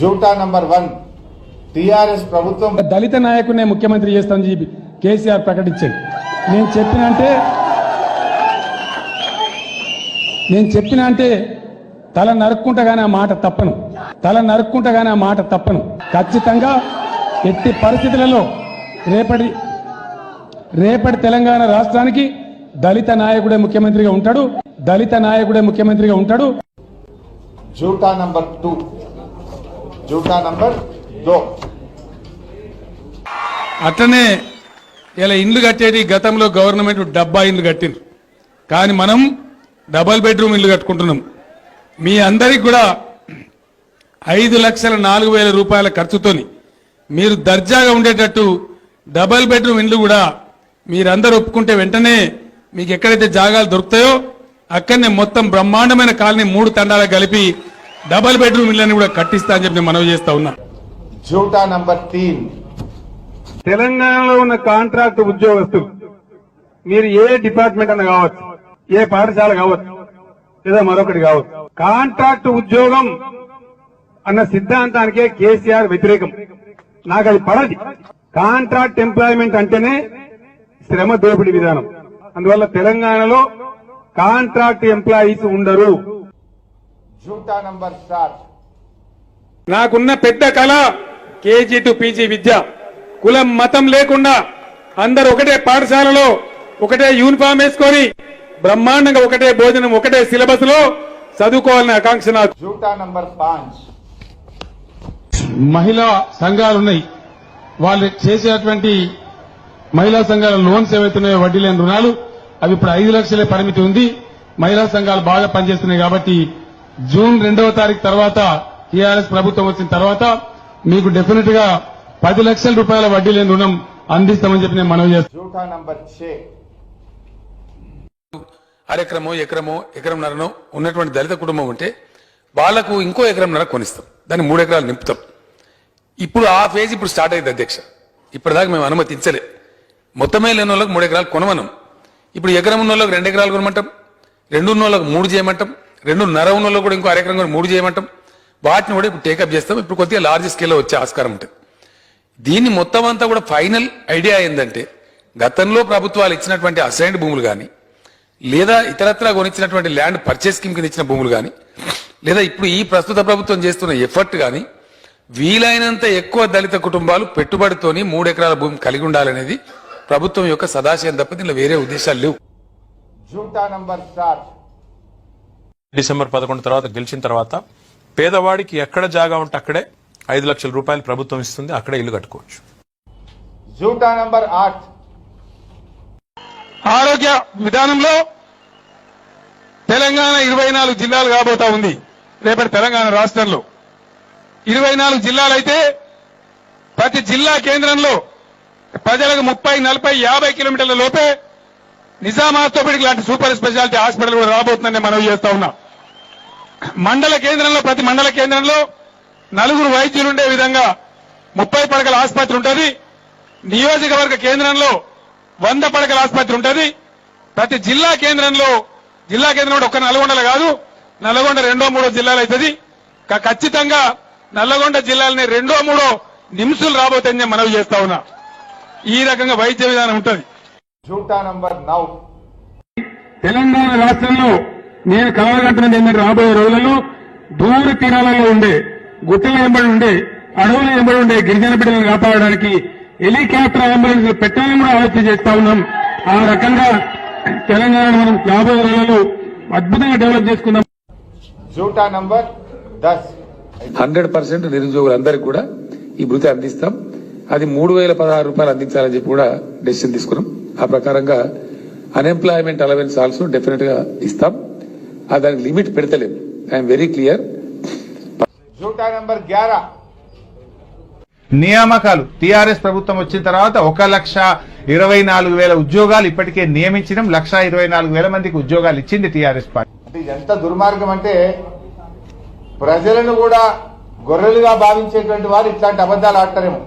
జూటా number one TRS ప్రభుత్వం. దళిత నాయకుడినే ముఖ్యమంత్రి చేస్తామని చెప్పి కేసీఆర్ ప్రకటించాడు. నేను చెప్పిన అంటే నేను చెప్పిన అంటే తల నరుక్కుంటగానే ఆ మాట తప్పను. తల నరుక్కుంటగానే ఆ మాట తప్పను. ఖచ్చితంగా ఎట్టి పరిస్థితులలో రేపటి రేపటి తెలంగాణ రాష్ట్రానికి దళిత నాయకుడే ముఖ్యమంత్రిగా ఉంటాడు. దళిత నాయకుడే ముఖ్యమంత్రిగా ఉంటాడు. జూటా నంబర్ టూ జూటా నంబర్ దో. అట్లనే ఇలా ఇండ్లు కట్టేది గతంలో గవర్నమెంట్ డబ్బా ఇండ్లు కట్టింది. కానీ మనం డబల్ బెడ్రూమ్ ఇల్లు కట్టుకుంటున్నాం. మీ అందరికి కూడా ఐదు లక్షల నాలుగు వేల రూపాయల ఖర్చుతోని మీరు దర్జాగా ఉండేటట్టు డబల్ బెడ్రూమ్ ఇండ్లు కూడా మీరందరూ ఒప్పుకుంటే వెంటనే మీకు ఎక్కడైతే జాగాలు దొరుకుతాయో అక్కడనే మొత్తం బ్రహ్మాండమైన కాలనీ మూడు తండాలకు కలిపి డబల్ బెడ్రూమ్ ఇళ్ళని కూడా కట్టిస్తా అని చెప్పి నేను మనవి చేస్తా ఉన్నా. జూటా నంబర్ తీన్ తెలంగాణలో ఉన్న కాంట్రాక్ట్ ఉద్యోగస్తులు మీరు ఏ డిపార్ట్మెంట్ అన్న కావచ్చు ఏ పాఠశాల కావచ్చు లేదా మరొకటి కావచ్చు. కాంట్రాక్ట్ ఉద్యోగం అన్న సిద్ధాంతానికే కేసీఆర్ వ్యతిరేకం. నాకు అది పడది. కాంట్రాక్ట్ ఎంప్లాయ్మెంట్ అంటేనే శ్రమ దోపిడీ విధానం. అందువల్ల తెలంగాణలో కాంట్రాక్ట్ ఎంప్లాయీస్ ఉండరు. జూటా నంబర్ సాత్ నాకున్న పెద్ద కళ కేజీ టు పీజీ విద్య. కులం మతం లేకుండా అందరు ఒకటే పాఠశాలలో ఒకటే యూనిఫామ్ వేసుకొని బ్రహ్మాండంగా ఒకటే భోజనం ఒకటే సిలబస్లో చదువుకోవాలనే ఆకాంక్ష నాకు. జూటా నంబర్ పాంచ్. మహిళా సంఘాలు ఉన్నాయి. వాళ్ళు చేసేటువంటి మహిళా సంఘాల లోన్స్ ఏవైతున్నాయో వడ్డీ లేని రుణాలు అవి ఇప్పుడు ఐదు లక్షలే పరిమితి ఉంది. మహిళా సంఘాలు బాగా పనిచేస్తున్నాయి కాబట్టి జూన్ రెండవ తారీఖు తర్వాత టీఆర్ఎస్ ప్రభుత్వం వచ్చిన తర్వాత మీకు డెఫినెట్గా పది లక్షల రూపాయల వడ్డీ లేని రుణం అందిస్తామని చెప్పి నేను మనవి చేస్తాను అరెకరమో ఎకరమో ఎకరంన్నరనో ఉన్నటువంటి దళిత కుటుంబం ఉంటే వాళ్ళకు ఇంకో ఎకరంన్నర కొనిస్తాం. దాన్ని మూడు ఎకరాలు నింపుతాం. ఇప్పుడు ఆ ఫేజ్ ఇప్పుడు స్టార్ట్ అయింది అధ్యక్ష. ఇప్పటిదాకా మేము అనుమతించలే. మొత్తమే లేని వాళ్ళకి మూడు ఎకరాలు కొనమనం. ఇప్పుడు ఎకరం ఉన్న వాళ్ళకి రెండు ఎకరాలు కొనమంటాం. రెండు ఉన్న వాళ్ళకి మూడు చేయమంటాం. రెండు ఉన్న కూడా ఇంకో కార్యక్రమం కూడా మూడు చేయమంటాం. వాటిని కూడా ఇప్పుడు టేకప్ చేస్తాం. ఇప్పుడు కొద్దిగా లార్జ్ స్కేల్లో వచ్చే ఆస్కారం ఉంటుంది. దీన్ని మొత్తం అంతా కూడా ఫైనల్ ఐడియా ఏంటంటే గతంలో ప్రభుత్వాలు ఇచ్చినటువంటి అసైన్డ్ భూములు కానీ లేదా ఇతరత్రా కొనిచ్చినటువంటి ల్యాండ్ పర్చేస్ స్కీమ్ కింద ఇచ్చిన భూములు కానీ లేదా ఇప్పుడు ఈ ప్రస్తుత ప్రభుత్వం చేస్తున్న ఎఫర్ట్ కానీ వీలైనంత ఎక్కువ దళిత కుటుంబాలు పెట్టుబడితోని మూడు ఎకరాల భూమి కలిగి ఉండాలనేది ప్రభుత్వం యొక్క సదాశయం తప్ప దీనిలో వేరే ఉద్దేశాలు లేవు. జూటా నంబర్ సాత్ డిసెంబర్ పదకొండు తర్వాత గెలిచిన తర్వాత పేదవాడికి ఎక్కడ జాగా ఉంటే అక్కడే ఐదు లక్షల రూపాయలు ప్రభుత్వం ఇస్తుంది అక్కడే ఇల్లు కట్టుకోవచ్చు. జూటా నంబర్ ఆరోగ్య విధానంలో తెలంగాణ ఇరవై నాలుగు జిల్లాలు కాబోతా ఉంది. రేపటి తెలంగాణ రాష్ట్రంలో. ఇరవై నాలుగు జిల్లాలైతే ప్రతి జిల్లా కేంద్రంలో ప్రజలకు ముప్పై నలభై యాభై కిలోమీటర్ల లోపే నిజామాబాద్ తోపిడికి లాంటి సూపర్ స్పెషాలిటీ హాస్పిటల్ కూడా రాబోతుందని మనవి చేస్తా ఉన్నా. మండల కేంద్రంలో ప్రతి మండల కేంద్రంలో నలుగురు వైద్యులు ఉండే విధంగా ముప్పై పడకల ఆసుపత్రి ఉంటుంది. నియోజకవర్గ కేంద్రంలో వంద పడకల ఆసుపత్రి ఉంటుంది. ప్రతి జిల్లా కేంద్రంలో జిల్లా కేంద్రం ఒక్క నల్గొండలో కాదు నల్గొండ రెండో మూడో జిల్లాలు అవుతుంది ఖచ్చితంగా నల్లగొండ జిల్లాలని రెండో మూడో నిమిషాలు రాబోతుందని నేను మనవి చేస్తా ఉన్నా. ఈ రకంగా వైద్య విధానం ఉంటుంది. జూటా నంబర్ నౌ. తెలంగాణ రాష్ట్రంలో నేను కలవగంటున్నది ఏంటంటే రాబోయే రోజులలో దూర తీరాలలో ఉండే గుట్టల వెంబడి ఉండే అడవుల వెంబడి ఉండే గిరిజన బిడ్డలను కాపాడడానికి హెలికాప్టర్ అంబులెన్స్ పెట్టాలని కూడా ఆలోచన చేస్తా ఉన్నాం. ఆ రకంగా తెలంగాణ మనం రాబోయే రోజులలో అద్భుతంగా డెవలప్ చేసుకుందాం. జూటా నంబర్ దస్. హండ్రెడ్ పర్సెంట్ నిరుద్యోగులందరికీ కూడా ఈ భృతి అందిస్తాం. అది మూడు వేల పదహారు రూపాయలు అందించాలని చెప్పి కూడా డెసిషన్ తీసుకున్నాం. ఆ ప్రకారంగా అన్ఎంప్లాయ్మెంట్ అలవెన్స్ ఆల్సో డెఫినెట్గా ఇస్తాం. దానికి లిమిట్ పెడతలేం ఐఎమ్ వెరీ క్లియర్ జూటా నంబర్ గ్యారా. నియామకాలు. టీఆర్ఎస్ ప్రభుత్వం వచ్చిన తర్వాత ఒక లక్ష ఇరవై నాలుగు వేల ఉద్యోగాలు ఇప్పటికే నియమించడం లక్ష ఇరవై నాలుగు వేల మందికి ఉద్యోగాలు ఇచ్చింది టీఆర్ఎస్ పార్టీ. ఎంత దుర్మార్గం అంటే ప్రజలను కూడా గొర్రెలుగా భావించేటువంటి వారు ఇట్లాంటి అబద్ధాలు ఆడతారేమో.